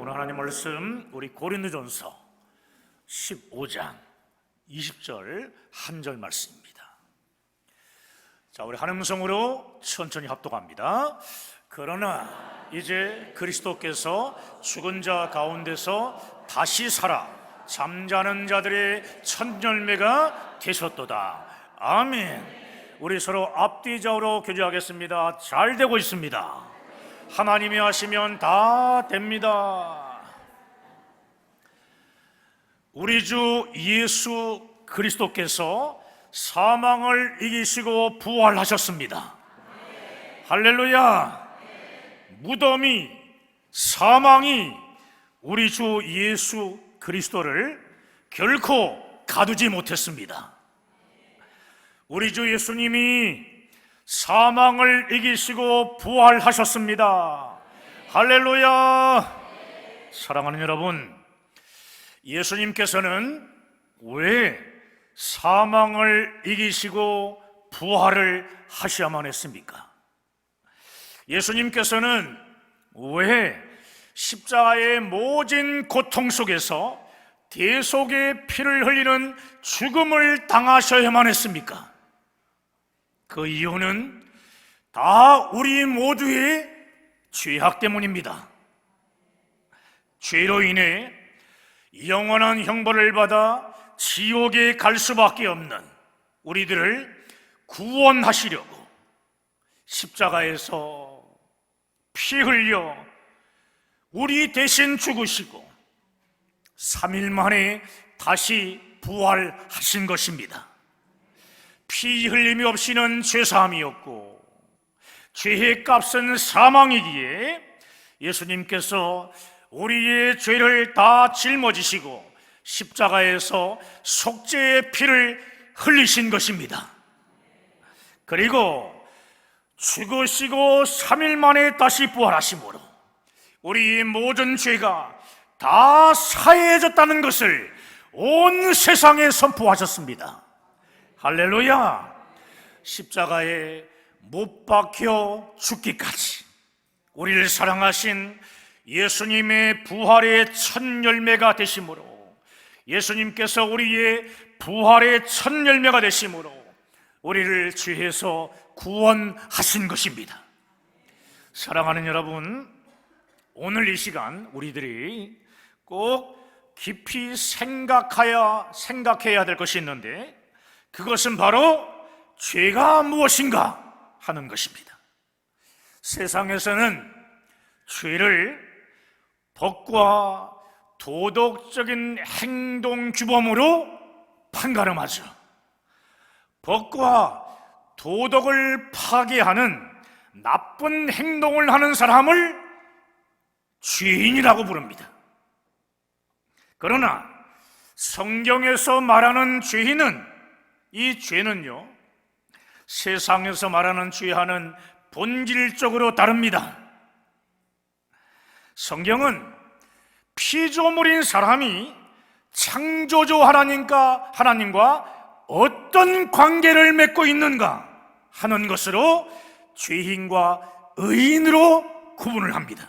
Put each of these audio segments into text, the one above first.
오늘 하나님 말씀 우리 고린도전서 15장 20절 한 절 말씀입니다. 자, 우리 한 음성으로 천천히 합독합니다. 그러나 이제 그리스도께서 죽은 자 가운데서 다시 살아 잠자는 자들의 첫 열매가 되셨도다. 아멘. 우리 서로 앞뒤 좌우로 교제하겠습니다. 잘 되고 있습니다. 하나님이 하시면 다 됩니다. 우리 주 예수 그리스도께서 사망을 이기시고 부활하셨습니다. 할렐루야! 무덤이, 사망이 우리 주 예수 그리스도를 결코 가두지 못했습니다. 우리 주 예수님이 사망을 이기시고 부활하셨습니다. 할렐루야! 사랑하는 여러분, 예수님께서는 왜 사망을 이기시고 부활을 하셔야만 했습니까? 예수님께서는 왜 십자가의 모진 고통 속에서 대속의 피를 흘리는 죽음을 당하셔야만 했습니까? 그 이유는 다 우리 모두의 죄악 때문입니다. 죄로 인해 영원한 형벌을 받아 지옥에 갈 수밖에 없는 우리들을 구원하시려고 십자가에서 피 흘려 우리 대신 죽으시고 3일 만에 다시 부활하신 것입니다. 피 흘림이 없이는 죄사함이었고 죄의 값은 사망이기에 예수님께서 우리의 죄를 다 짊어지시고 십자가에서 속죄의 피를 흘리신 것입니다. 그리고 죽으시고 3일 만에 다시 부활하심으로 우리의 모든 죄가 다 사해졌다는 것을 온 세상에 선포하셨습니다. 할렐루야! 십자가에 못 박혀 죽기까지 우리를 사랑하신 예수님의 부활의 첫 열매가 되심으로 예수님께서 우리의 부활의 첫 열매가 되심으로 우리를 죄에서 구원하신 것입니다. 사랑하는 여러분, 오늘 이 시간 우리들이 꼭 깊이 생각하여 생각해야 될 것이 있는데 그것은 바로 죄가 무엇인가 하는 것입니다. 세상에서는 죄를 법과 도덕적인 행동 규범으로 판가름하죠. 법과 도덕을 파괴하는 나쁜 행동을 하는 사람을 죄인이라고 부릅니다. 그러나 성경에서 말하는 죄인은 이 죄는요, 세상에서 말하는 죄와는 본질적으로 다릅니다. 성경은 피조물인 사람이 창조주 하나님과 하나님과 어떤 관계를 맺고 있는가 하는 것으로 죄인과 의인으로 구분을 합니다.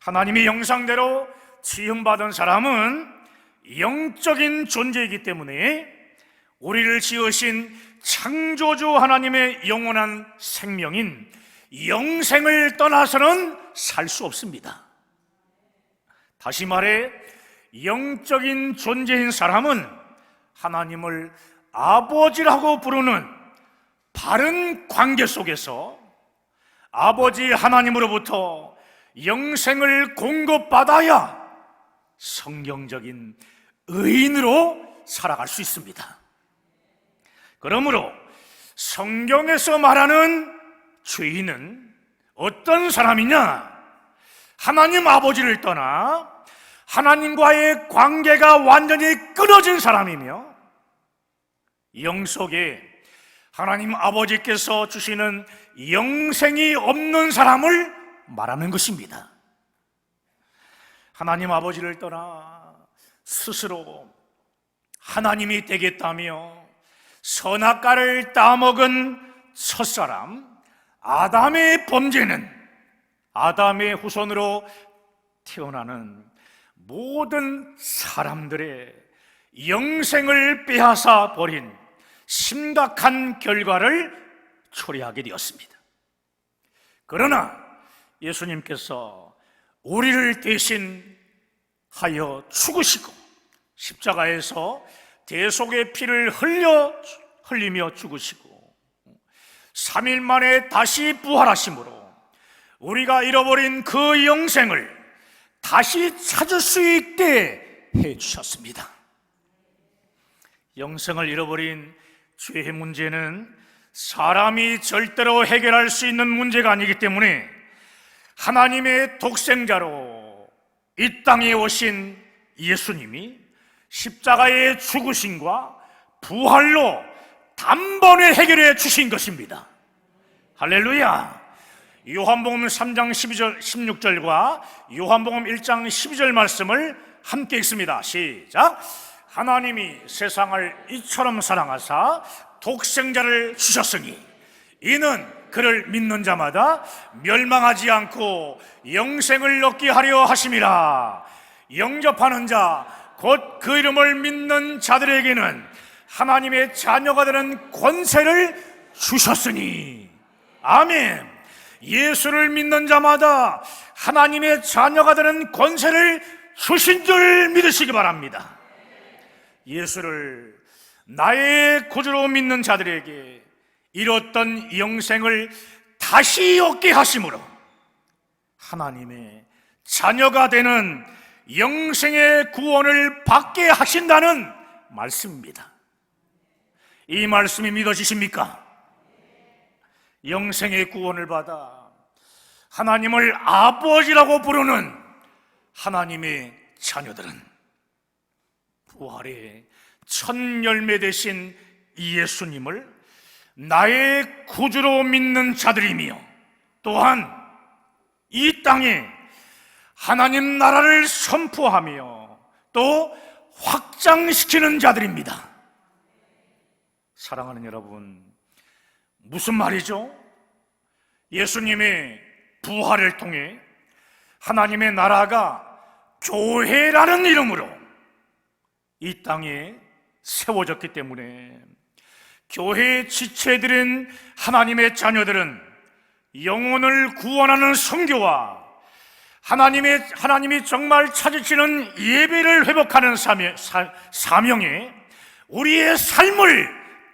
하나님의 영상대로 지음받은 사람은 영적인 존재이기 때문에 우리를 지으신 창조주 하나님의 영원한 생명인 영생을 떠나서는 살 수 없습니다. 다시 말해, 영적인 존재인 사람은 하나님을 아버지라고 부르는 바른 관계 속에서 아버지 하나님으로부터 영생을 공급받아야 성경적인 의인으로 살아갈 수 있습니다. 그러므로 성경에서 말하는 죄인은 어떤 사람이냐? 하나님 아버지를 떠나 하나님과의 관계가 완전히 끊어진 사람이며 영 속에 하나님 아버지께서 주시는 영생이 없는 사람을 말하는 것입니다. 하나님 아버지를 떠나 스스로 하나님이 되겠다며 선악과를 따먹은 첫사람 아담의 범죄는 아담의 후손으로 태어나는 모든 사람들의 영생을 빼앗아 버린 심각한 결과를 초래하게 되었습니다. 그러나 예수님께서 우리를 대신 하여 죽으시고 십자가에서 대속의 피를 흘려 흘리며 죽으시고 3일 만에 다시 부활하심으로 우리가 잃어버린 그 영생을 다시 찾을 수 있게 해 주셨습니다. 영생을 잃어버린 죄의 문제는 사람이 절대로 해결할 수 있는 문제가 아니기 때문에 하나님의 독생자로 이 땅에 오신 예수님이 십자가의 죽으심과 부활로 단번에 해결해 주신 것입니다. 할렐루야. 요한복음 3장 12절 16절과 요한복음 1장 12절 말씀을 함께 읽습니다. 시작. 하나님이 세상을 이처럼 사랑하사 독생자를 주셨으니 이는 그를 믿는 자마다 멸망하지 않고 영생을 얻게 하려 하심이라. 영접하는 자 곧 그 이름을 믿는 자들에게는 하나님의 자녀가 되는 권세를 주셨으니 아멘. 예수를 믿는 자마다 하나님의 자녀가 되는 권세를 주신 줄 믿으시기 바랍니다. 예수를 나의 구주로 믿는 자들에게 잃었던 영생을 다시 얻게 하심으로 하나님의 자녀가 되는 영생의 구원을 받게 하신다는 말씀입니다. 이 말씀이 믿어지십니까? 영생의 구원을 받아 하나님을 아버지라고 부르는 하나님의 자녀들은 부활의 첫 열매 되신 예수님을 나의 구주로 믿는 자들이며 또한 이 땅에 하나님 나라를 선포하며 또 확장시키는 자들입니다. 사랑하는 여러분, 무슨 말이죠? 예수님의 부활을 통해 하나님의 나라가 교회라는 이름으로 이 땅에 세워졌기 때문에 교회 지체들은 하나님의 자녀들은 영혼을 구원하는 성교와 하나님의 하나님이 정말 찾으시는 예배를 회복하는 사명, 사, 사명에 우리의 삶을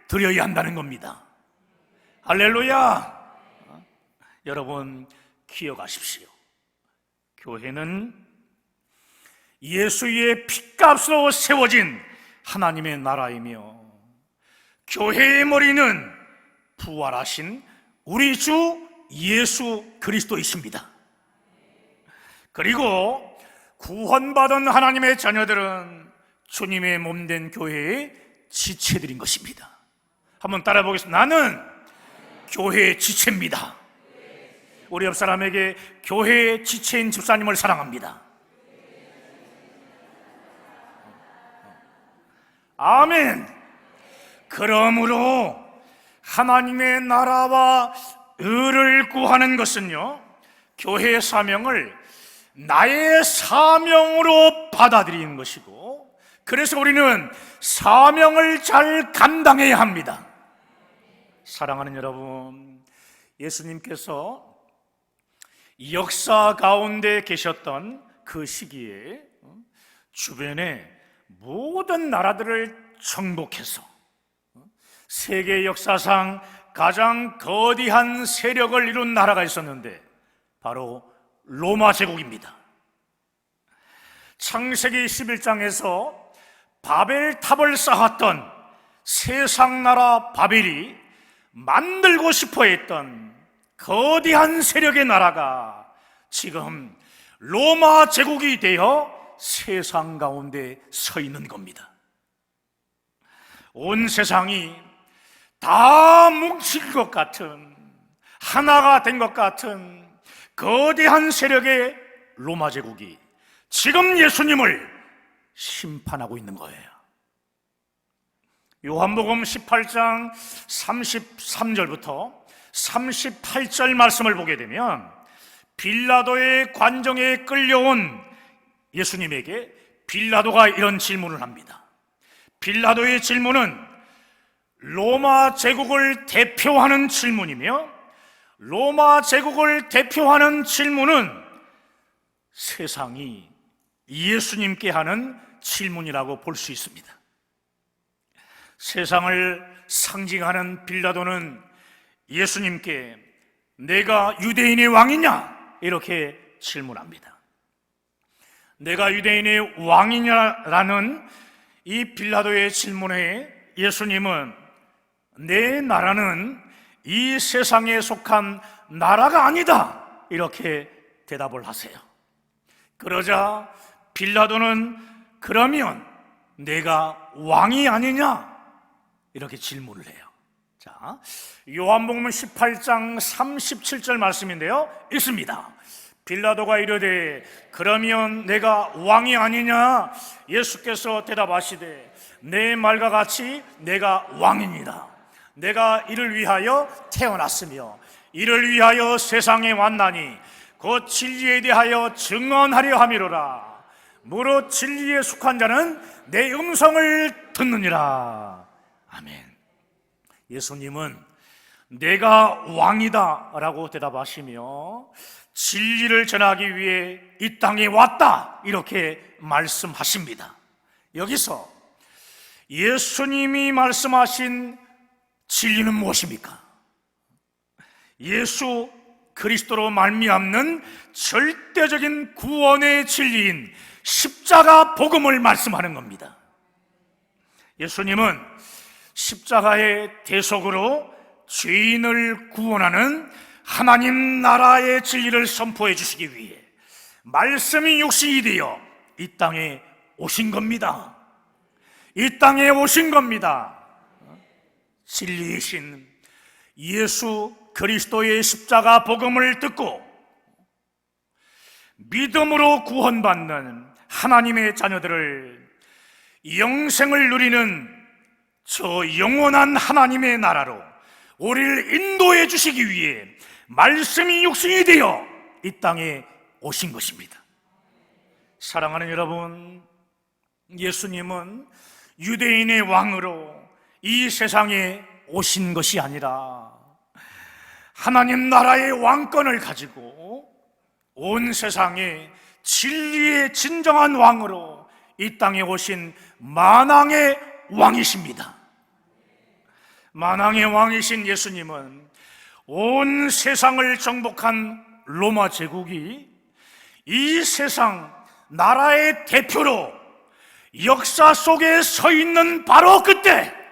드려야 한다는 겁니다. 할렐루야! 여러분 기억하십시오. 교회는 예수의 핏값으로 세워진 하나님의 나라이며 교회의 머리는 부활하신 우리 주 예수 그리스도이십니다. 그리고 구원받은 하나님의 자녀들은 주님의 몸된 교회의 지체들인 것입니다. 한번 따라 보겠습니다. 나는 교회의 지체입니다. 우리 옆 사람에게 교회의 지체인 집사님을 사랑합니다. 아멘. 그러므로 하나님의 나라와 의를 구하는 것은요, 교회의 사명을 나의 사명으로 받아들이는 것이고, 그래서 우리는 사명을 잘 감당해야 합니다. 사랑하는 여러분, 예수님께서 역사 가운데 계셨던 그 시기에 주변에 모든 나라들을 정복해서 세계 역사상 가장 거대한 세력을 이룬 나라가 있었는데 바로 로마 제국입니다. 창세기 11장에서 바벨 탑을 쌓았던 세상 나라 바벨이 만들고 싶어 했던 거대한 세력의 나라가 지금 로마 제국이 되어 세상 가운데 서 있는 겁니다. 온 세상이 다 뭉칠 것 같은 하나가 된 것 같은 거대한 세력의 로마 제국이 지금 예수님을 심판하고 있는 거예요. 요한복음 18장 33절부터 38절 말씀을 보게 되면 빌라도의 관정에 끌려온 예수님에게 빌라도가 이런 질문을 합니다. 빌라도의 질문은 로마 제국을 대표하는 질문이며 로마 제국을 대표하는 질문은 세상이 예수님께 하는 질문이라고 볼 수 있습니다. 세상을 상징하는 빌라도는 예수님께 내가 유대인의 왕이냐? 이렇게 질문합니다. 내가 유대인의 왕이냐라는 이 빌라도의 질문에 예수님은 내 나라는 이 세상에 속한 나라가 아니다. 이렇게 대답을 하세요. 그러자 빌라도는 그러면 내가 왕이 아니냐? 이렇게 질문을 해요. 자, 요한복음 18장 37절 말씀인데요. 읽습니다. 빌라도가 이르되 그러면 내가 왕이 아니냐? 예수께서 대답하시되 내 말과 같이 내가 왕입니다. 내가 이를 위하여 태어났으며 이를 위하여 세상에 왔나니 곧 진리에 대하여 증언하려 함이로라. 무릇 진리에 속한 자는 내 음성을 듣느니라. 아멘. 예수님은 내가 왕이다 라고 대답하시며 진리를 전하기 위해 이 땅에 왔다 이렇게 말씀하십니다. 여기서 예수님이 말씀하신 진리는 무엇입니까? 예수 그리스도로 말미암는 절대적인 구원의 진리인 십자가 복음을 말씀하는 겁니다. 예수님은 십자가의 대속으로 죄인을 구원하는 하나님 나라의 진리를 선포해 주시기 위해 말씀이 육신이 되어 이 땅에 오신 겁니다. 이 땅에 오신 겁니다. 진리이신 예수 그리스도의 십자가 복음을 듣고 믿음으로 구원받는 하나님의 자녀들을 영생을 누리는 저 영원한 하나님의 나라로 우리를 인도해 주시기 위해 말씀이 육신이 되어 이 땅에 오신 것입니다. 사랑하는 여러분, 예수님은 유대인의 왕으로 이 세상에 오신 것이 아니라 하나님 나라의 왕권을 가지고 온 세상에 진리의 진정한 왕으로 이 땅에 오신 만왕의 왕이십니다. 만왕의 왕이신 예수님은 온 세상을 정복한 로마 제국이 이 세상 나라의 대표로 역사 속에 서 있는 바로 그때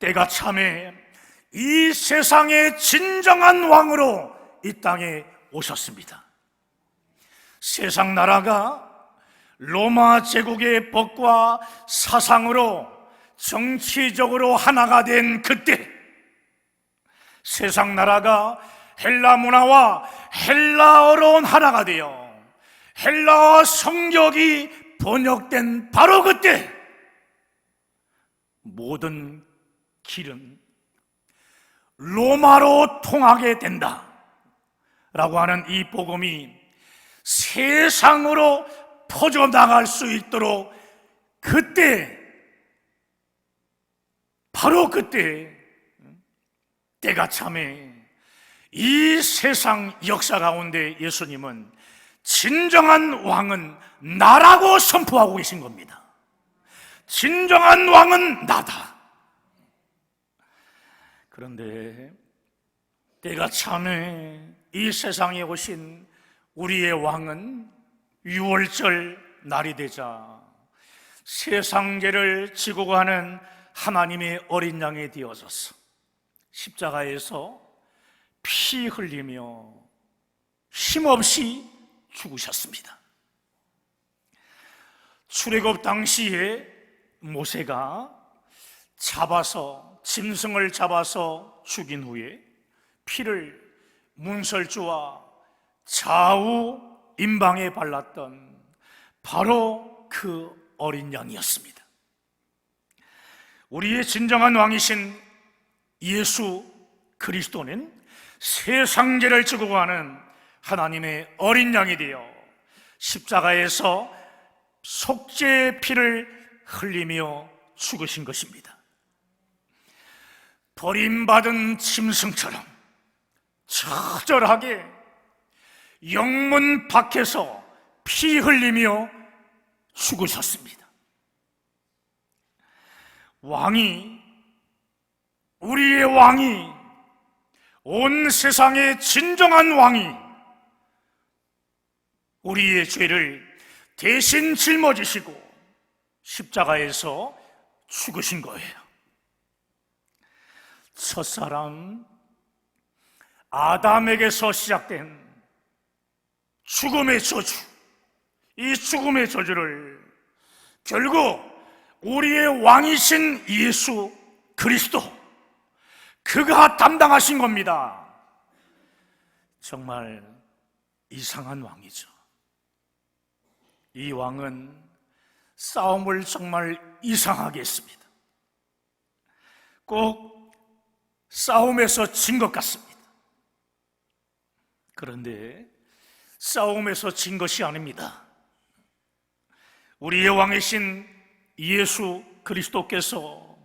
때가 참에 이 세상의 진정한 왕으로 이 땅에 오셨습니다. 세상 나라가 로마 제국의 법과 사상으로 정치적으로 하나가 된 그때 세상 나라가 헬라 문화와 헬라어로 하나가 되어 헬라어 성격이 번역된 바로 그때 모든 길은 로마로 통하게 된다. 라고 하는 이 복음이 세상으로 퍼져나갈 수 있도록 그때, 바로 그때, 때가 참에 이 세상 역사 가운데 예수님은 진정한 왕은 나라고 선포하고 계신 겁니다. 진정한 왕은 나다. 그런데 때가 참에 이 세상에 오신 우리의 왕은 6월절 날이 되자 세상계를 지고 가는 하나님의 어린 양이 되어져서 십자가에서 피 흘리며 힘없이 죽으셨습니다. 출애굽 당시에 모세가 잡아서 짐승을 잡아서 죽인 후에 피를 문설주와 좌우 임방에 발랐던 바로 그 어린 양이었습니다. 우리의 진정한 왕이신 예수 그리스도는 세상죄를 지고 가는 하나님의 어린 양이 되어 십자가에서 속죄의 피를 흘리며 죽으신 것입니다. 버림받은 짐승처럼 처절하게 영문 밖에서 피 흘리며 죽으셨습니다. 왕이, 우리의 왕이, 온 세상의 진정한 왕이 우리의 죄를 대신 짊어지시고 십자가에서 죽으신 거예요. 첫사람 아담에게서 시작된 죽음의 저주, 이 죽음의 저주를 결국 우리의 왕이신 예수 그리스도, 그가 담당하신 겁니다. 정말 이상한 왕이죠. 이 왕은 싸움을 정말 이상하게 했습니다. 꼭 싸움에서 진 것 같습니다. 그런데 싸움에서 진 것이 아닙니다. 우리의 왕이신 예수 그리스도께서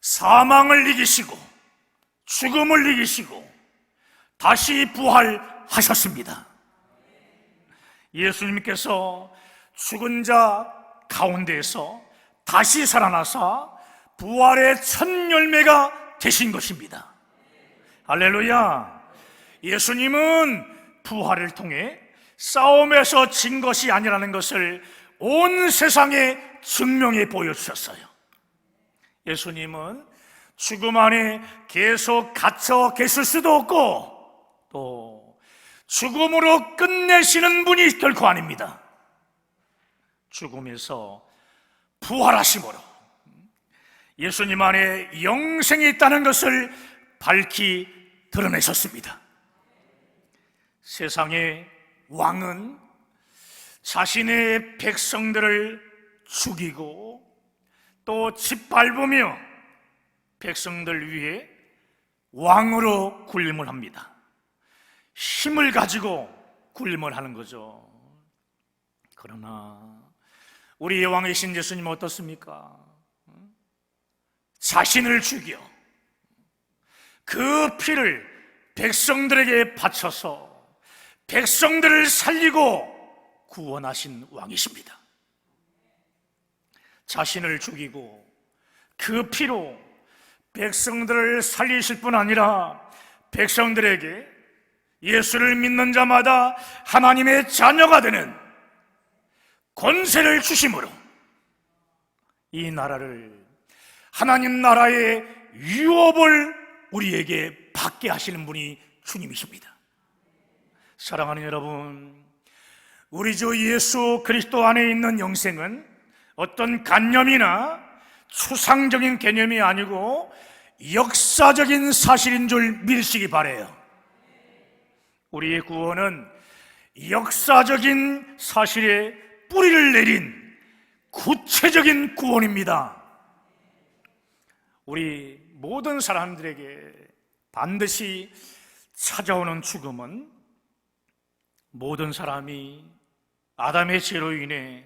사망을 이기시고 죽음을 이기시고 다시 부활하셨습니다. 예수님께서 죽은 자 가운데에서 다시 살아나사 부활의 첫 열매가 되신 것입니다. 할렐루야. 예수님은 부활을 통해 싸움에서 진 것이 아니라는 것을 온 세상에 증명해 보여주셨어요. 예수님은 죽음 안에 계속 갇혀 계실 수도 없고 또 죽음으로 끝내시는 분이 결코 아닙니다. 죽음에서 부활하심으로 예수님 안에 영생이 있다는 것을 밝히 드러내셨습니다. 세상의 왕은 자신의 백성들을 죽이고 또 짓밟으며 백성들 위해 왕으로 군림을 합니다. 힘을 가지고 군림을 하는 거죠. 그러나 우리의 왕이신 예수님은 어떻습니까? 자신을 죽여 그 피를 백성들에게 바쳐서 백성들을 살리고 구원하신 왕이십니다. 자신을 죽이고 그 피로 백성들을 살리실 뿐 아니라 백성들에게 예수를 믿는 자마다 하나님의 자녀가 되는 권세를 주심으로 이 나라를 하나님 나라의 유업을 우리에게 받게 하시는 분이 주님이십니다. 사랑하는 여러분, 우리 주 예수 그리스도 안에 있는 영생은 어떤 관념이나 추상적인 개념이 아니고 역사적인 사실인 줄 믿으시기 바래요. 우리의 구원은 역사적인 사실에 뿌리를 내린 구체적인 구원입니다. 우리 모든 사람들에게 반드시 찾아오는 죽음은 모든 사람이 아담의 죄로 인해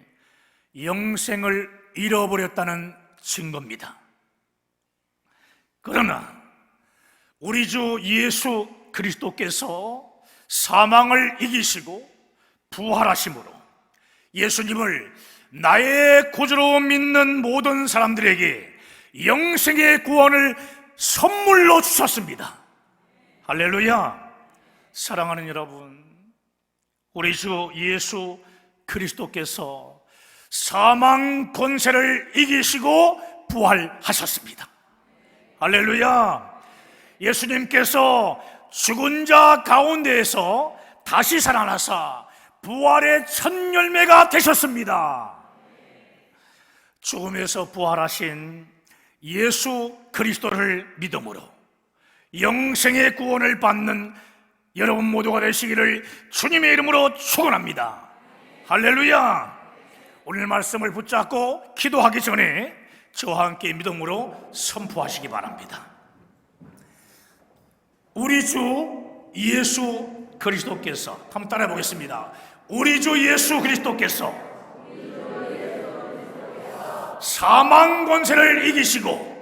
영생을 잃어버렸다는 증거입니다. 그러나 우리 주 예수 그리스도께서 사망을 이기시고 부활하심으로 예수님을 나의 구주로 믿는 모든 사람들에게 영생의 구원을 선물로 주셨습니다. 할렐루야. 사랑하는 여러분, 우리 주 예수 그리스도께서 사망 권세를 이기시고 부활하셨습니다. 할렐루야. 예수님께서 죽은 자 가운데에서 다시 살아나사 부활의 첫 열매가 되셨습니다. 죽음에서 부활하신 예수 그리스도를 믿음으로 영생의 구원을 받는 여러분 모두가 되시기를 주님의 이름으로 축원합니다. 할렐루야. 오늘 말씀을 붙잡고 기도하기 전에 저와 함께 믿음으로 선포하시기 바랍니다. 우리 주 예수 그리스도께서 한번 따라해 보겠습니다. 우리 주 예수 그리스도께서 사망 권세를 이기시고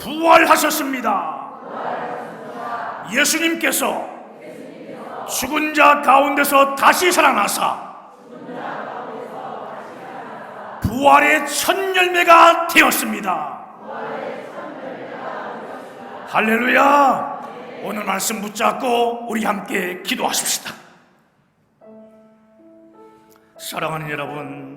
부활하셨습니다. 예수님께서 죽은 자 가운데서 다시 살아나사 부활의 첫 열매가 되었습니다. 할렐루야! 오늘 말씀 붙잡고 우리 함께 기도하십시다. 사랑하는 여러분,